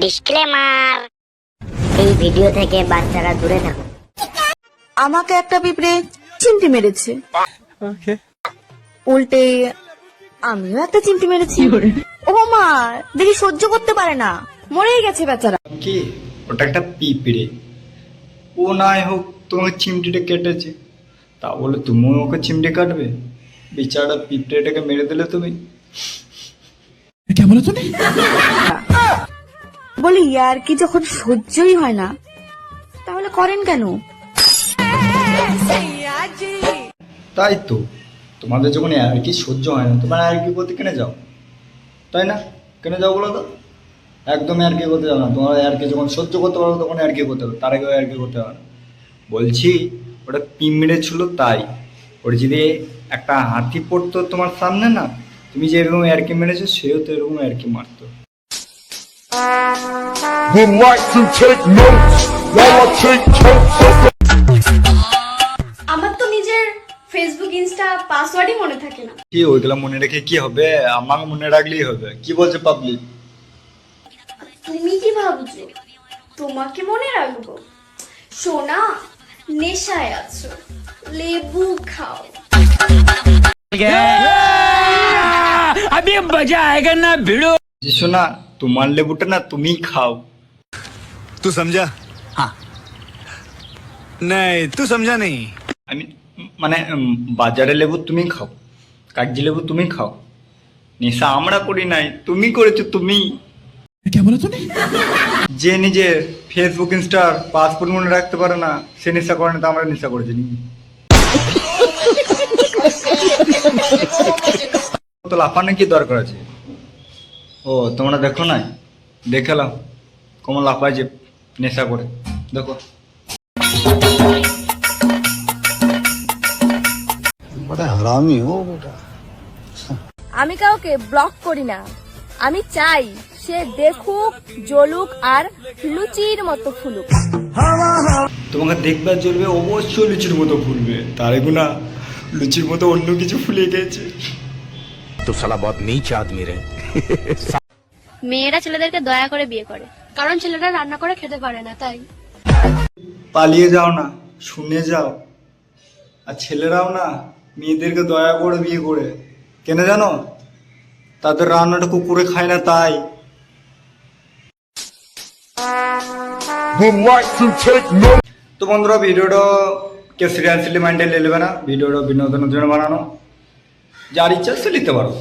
Disclaimer এই video থেকে বাচ্চারা দূরে থাকুন। আমাকে একটা পিঁপড়ে চিমটি মেরেছে। উল্টে আমিও একটা চিমটি মেরেছি। ও মা দেখি সহ্য করতে পারে না। মরেই গেছে বেচারা। কি? ওটা একটা পিঁপড়ে। ও নাই হোক তোমাকে চিমটিটা কেটেছে। তা বলে তুমিও ওকে চিমটি কাটবে? বেচারা পিঁপড়েটাকে মেরে দিলে তুমি? বলি ইয়ার কি যখন সহ্যই হয় না, তাহলে করেন কেন? তাই তো। তোমাদের যখন আর কি সহ্য হয় না, তোমার আর কি করতে কেনে যাও? তাই না? কেনে যাও বলো তো? একদমই আর কি করতে যাও না। তোমার আর কি যখন সহ্য করতে পারো তখন আর কি করতে হবে। তার আগে আর কি করতে হবে না। বলছি, ওটা পিঁমড়ে ছিল, তাই। ওর যদি একটা হাতি পড়তো তোমার সামনে না, তুমি যে এরকম আর কি মেরেছো, সেও তো এরকম আর কি মারতো। Would like to take notes while I take totes of আমার তো নিজের ফেসবুক ইনস্টা পাসওয়ার্ডই মনে থাকে না। কি ওইগুলো মনে রেখে কি হবে? আমাকে মনে রাখলেই হবে। কি বলছে পাবলিক? তুমি কি ভাবছ? তোমাকে মনে রাখব? সোনা নেশায় আছো। লেবু খাও। যে শোনা তোমার লেবুটা না তুমি খাও। তু সমঝা হ্যাঁ নাই তু সমঝা নেই আমি মানে বাজারে লেবু তুমি খাও কাগজি লেবু তুমি খাও। নেশা আমরা করি নাই তুমি করেছ তুমি? যে নিজে ফেসবুক ইনস্টার পাসপোর্ট মনে রাখতে পারে না সে নেশা করে না তা আমরা নেশা করেছি তো লাফানো কি দরকার আছে? ও তোমরা দেখো না দেখালাম কমল লাফায় যে নেশা করে। দেখো। ও আমি কাউকে ব্লক করি না। আমি চাই সে দেখুক জ্বলুক আর লুচির মতো ফুলুক। তোমাকে দেখবার জ্বলবে অবশ্যই লুচির মতো ফুলবে। তার গুণা লুচির মতো অন্য কিছু ফুলে গেছে। তো সালা বদ নেই চাঁদ মেরে মেয়েরা ছেলেদেরকে দয়া করে বিয়ে করে। কারণ ছেলেরা রান্না করে খেতে পারে না তাই। পালিয়ে যাও না শুনে যাও। আর ছেলেরাও না মেয়েদেরকে দয়া করে বিয়ে করে। কেন জানো? তাদের রান্নাটা কুকুরে খায় না তাই। তো বন্ধুরা ভিডিওটা কেউ সিরিয়াসলি মাইন্ডে নেবে না। ভিডিওটা বিনোদনের জন্য বানানো। যার ইচ্ছা সে নিতে পারো।